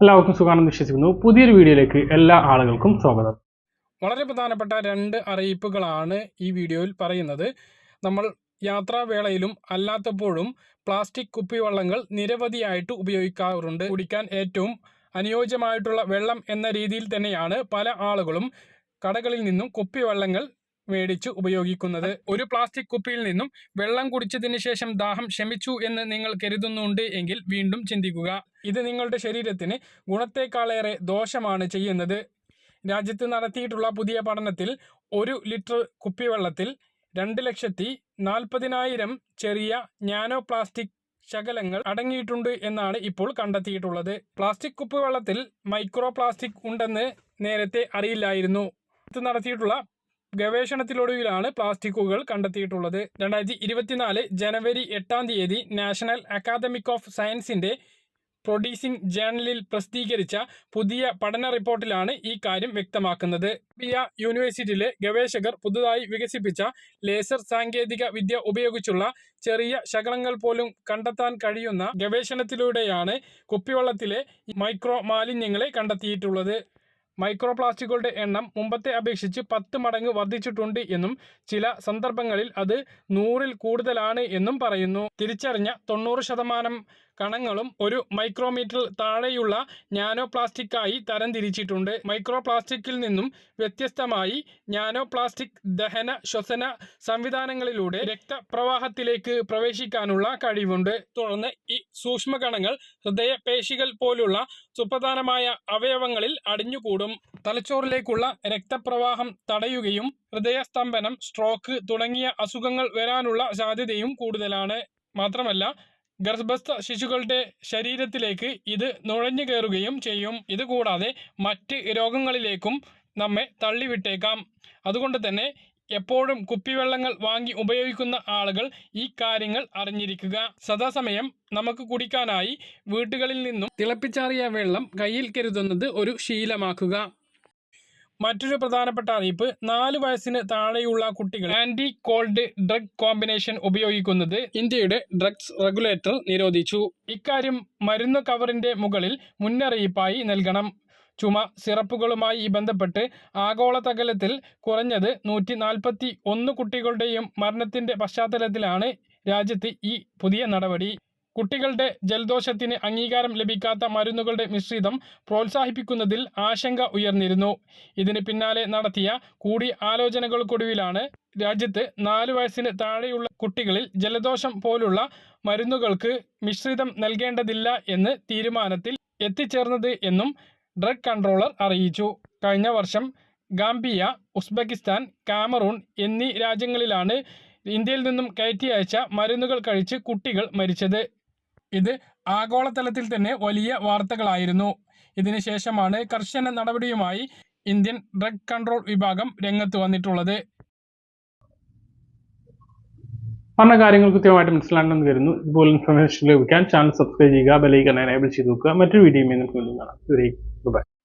എല്ലാവർക്കും സുഖമാണെന്ന് വിശ്വസിക്കുന്നു. പുതിയൊരു വീഡിയോയിലേക്ക് എല്ലാ ആളുകൾക്കും സ്വാഗതം. വളരെ പ്രധാനപ്പെട്ട രണ്ട് അറിയിപ്പുകളാണ് ഈ വീഡിയോയിൽ പറയുന്നത്. നമ്മൾ യാത്രാവേളയിലും അല്ലാത്തപ്പോഴും പ്ലാസ്റ്റിക് കുപ്പിവള്ളങ്ങൾ നിരവധിയായിട്ട് ഉപയോഗിക്കാറുണ്ട്. കുടിക്കാൻ ഏറ്റവും അനുയോജ്യമായിട്ടുള്ള വെള്ളം എന്ന രീതിയിൽ തന്നെയാണ് പല ആളുകളും കടകളിൽ നിന്നും കുപ്പിവള്ളങ്ങൾ മേടിച്ച് ഉപയോഗിക്കുന്നത്. ഒരു പ്ലാസ്റ്റിക് കുപ്പിയിൽ നിന്നും വെള്ളം കുടിച്ചതിന് ശേഷം ദാഹം ശമിച്ചു എന്ന് നിങ്ങൾ കരുതുന്നുണ്ട് എങ്കിൽ വീണ്ടും ചിന്തിക്കുക. ഇത് നിങ്ങളുടെ ശരീരത്തിന് ഗുണത്തേക്കാളേറെ ദോഷമാണ് ചെയ്യുന്നത്. രാജ്യത്ത് നടത്തിയിട്ടുള്ള പുതിയ പഠനത്തിൽ ഒരു ലിറ്റർ കുപ്പിവെള്ളത്തിൽ രണ്ട് ലക്ഷത്തി നാൽപ്പതിനായിരം ചെറിയ നാനോ പ്ലാസ്റ്റിക് ശകലങ്ങൾ അടങ്ങിയിട്ടുണ്ട് എന്നാണ് ഇപ്പോൾ കണ്ടെത്തിയിട്ടുള്ളത്. പ്ലാസ്റ്റിക് കുപ്പിവെള്ളത്തിൽ മൈക്രോ പ്ലാസ്റ്റിക് ഉണ്ടെന്ന് നേരത്തെ അറിയില്ലായിരുന്നു. നടത്തിയിട്ടുള്ള ഗവേഷണത്തിലൊടുവിലാണ് പ്ലാസ്റ്റിക്കുകൾ കണ്ടെത്തിയിട്ടുള്ളത്. രണ്ടായിരത്തി ഇരുപത്തിനാല് ജനുവരി എട്ടാം തീയതി നാഷണൽ അക്കാദമിക് ഓഫ് സയൻസിന്റെ പ്രൊഡ്യൂസിംഗ് ജേണലിൽ പ്രസിദ്ധീകരിച്ച പുതിയ പഠന റിപ്പോർട്ടിലാണ് ഈ കാര്യം വ്യക്തമാക്കുന്നത്. പിയ യൂണിവേഴ്സിറ്റിയിലെ ഗവേഷകർ പുതുതായി വികസിപ്പിച്ച ലേസർ സാങ്കേതിക വിദ്യ ഉപയോഗിച്ചുള്ള ചെറിയ ശകലങ്ങൾ പോലും കണ്ടെത്താൻ കഴിയുന്ന ഗവേഷണത്തിലൂടെയാണ് കുപ്പിവെള്ളത്തിലെ മൈക്രോ മാലിന്യങ്ങളെ കണ്ടെത്തിയിട്ടുള്ളത്. മൈക്രോ പ്ലാസ്റ്റിക്കുകളുടെ എണ്ണം മുമ്പത്തെ അപേക്ഷിച്ച് പത്ത് മടങ്ങ് വർദ്ധിച്ചിട്ടുണ്ട് എന്നും ചില സന്ദർഭങ്ങളിൽ അത് നൂറിൽ കൂടുതലാണ് എന്നും പറയുന്നു. തിരിച്ചറിഞ്ഞ തൊണ്ണൂറ് ശതമാനം കണങ്ങളും ഒരു മൈക്രോമീറ്ററിൽ താഴെയുള്ള നാനോ പ്ലാസ്റ്റിക്കായി തരംതിരിച്ചിട്ടുണ്ട് മൈക്രോ പ്ലാസ്റ്റിക്കിൽ നിന്നും വ്യത്യസ്തമായി നാനോ പ്ലാസ്റ്റിക് ദഹന ശ്വസന സംവിധാനങ്ങളിലൂടെ രക്തപ്രവാഹത്തിലേക്ക് പ്രവേശിക്കാനുള്ള കഴിവുണ്ട്. തുടർന്ന് ഈ സൂക്ഷ്മ സൂക്ഷ്മകണങ്ങൾ ഹൃദയപേശികൾ പോലുള്ള സുപ്രധാനമായ അവയവങ്ങളിൽ അടിഞ്ഞുകൂടും. തലച്ചോറിലേക്കുള്ള രക്തപ്രവാഹം തടയുകയും ഹൃദയസ്തംഭനം സ്ട്രോക്ക് തുടങ്ങിയ അസുഖങ്ങൾ വരാനുള്ള സാധ്യതയും കൂടുതലാണ്. മാത്രമല്ല ഗർഭസ്ഥ ശിശുക്കളുടെ ശരീരത്തിലേക്ക് ഇത് നുഴഞ്ഞു കയറുകയും ചെയ്യും. ഇതുകൂടാതെ മറ്റ് രോഗങ്ങളിലേക്കും നമ്മെ തള്ളിവിട്ടേക്കാം. അതുകൊണ്ട് തന്നെ എപ്പോഴും കുപ്പിവെള്ളങ്ങൾ വാങ്ങി ഉപയോഗിക്കുന്ന ആളുകൾ ഈ കാര്യങ്ങൾ അറിഞ്ഞിരിക്കുക. സദാസമയം നമുക്ക് കുടിക്കാനായി വീട്ടുകളിൽ നിന്നും തിളപ്പിച്ചാറിയ വെള്ളം കയ്യിൽ കരുതുന്നത് ഒരു ശീലമാക്കുക. മറ്റൊരു പ്രധാനപ്പെട്ട അറിയിപ്പ് നാല് വയസ്സിന് താഴെയുള്ള കുട്ടികൾ ആന്റി കോൾഡ് ഡ്രഗ് കോമ്പിനേഷൻ ഉപയോഗിക്കുന്നത് ഇന്ത്യയുടെ ഡ്രഗ്സ് റെഗുലേറ്റർ നിരോധിച്ചു. ഇക്കാര്യം മരുന്ന് കവറിന്റെ മുകളിൽ മുന്നറിയിപ്പായി നൽകണം. ചുമ സിറപ്പുകളുമായി ബന്ധപ്പെട്ട് ആഗോളതലത്തിൽ കുറഞ്ഞത് നൂറ്റി നാൽപ്പത്തി ഒന്ന് കുട്ടികളുടെയും മരണത്തിന്റെ പശ്ചാത്തലത്തിലാണ് രാജ്യത്ത് ഈ പുതിയ നടപടി. കുട്ടികളുടെ ജലദോഷത്തിന് അംഗീകാരം ലഭിക്കാത്ത മരുന്നുകളുടെ മിശ്രിതം പ്രോത്സാഹിപ്പിക്കുന്നതിൽ ആശങ്ക ഉയർന്നിരുന്നു. ഇതിന് പിന്നാലെ നടത്തിയ കൂടി ആലോചനകൾക്കൊടുവിലാണ് രാജ്യത്ത് നാല് വയസ്സിന് താഴെയുള്ള കുട്ടികളിൽ ജലദോഷം പോലുള്ള മരുന്നുകൾക്ക് മിശ്രിതം നൽകേണ്ടതില്ല എന്ന് തീരുമാനത്തിൽ എത്തിച്ചേർന്നത് എന്നും ഡ്രഗ് കൺട്രോളർ അറിയിച്ചു. കഴിഞ്ഞ വർഷം ഗാംബിയ ഉസ്ബെക്കിസ്ഥാൻ കാമറൂൺ എന്നീ രാജ്യങ്ങളിലാണ് ഇന്ത്യയിൽ നിന്നും കയറ്റി അയച്ച മരുന്നുകൾ കഴിച്ച് കുട്ടികൾ മരിച്ചത്. ഇത് ആഗോളതലത്തിൽ തന്നെ വലിയ വാർത്തകളായിരുന്നു. ഇതിനുശേഷമാണ് കർശന നടപടിയുമായി ഇന്ത്യൻ ഡ്രഗ് കൺട്രോൾ വിഭാഗം രംഗത്ത് വന്നിട്ടുള്ളത്. പറഞ്ഞ കാര്യങ്ങൾ കൃത്യമായിട്ട് മനസ്സിലാണെന്ന് കരുതുന്നു. ഇതുപോലെ ഇൻഫർമേഷൻ ലഭിക്കാൻ ചാനൽ സബ്സ്ക്രൈബ് ചെയ്യുക ബെലൈക്കൺ എനേബിൾ ചെയ്ത് നോക്കുക. മറ്റൊരു വീഡിയോ നമുക്ക് കാണാം. Bye-bye.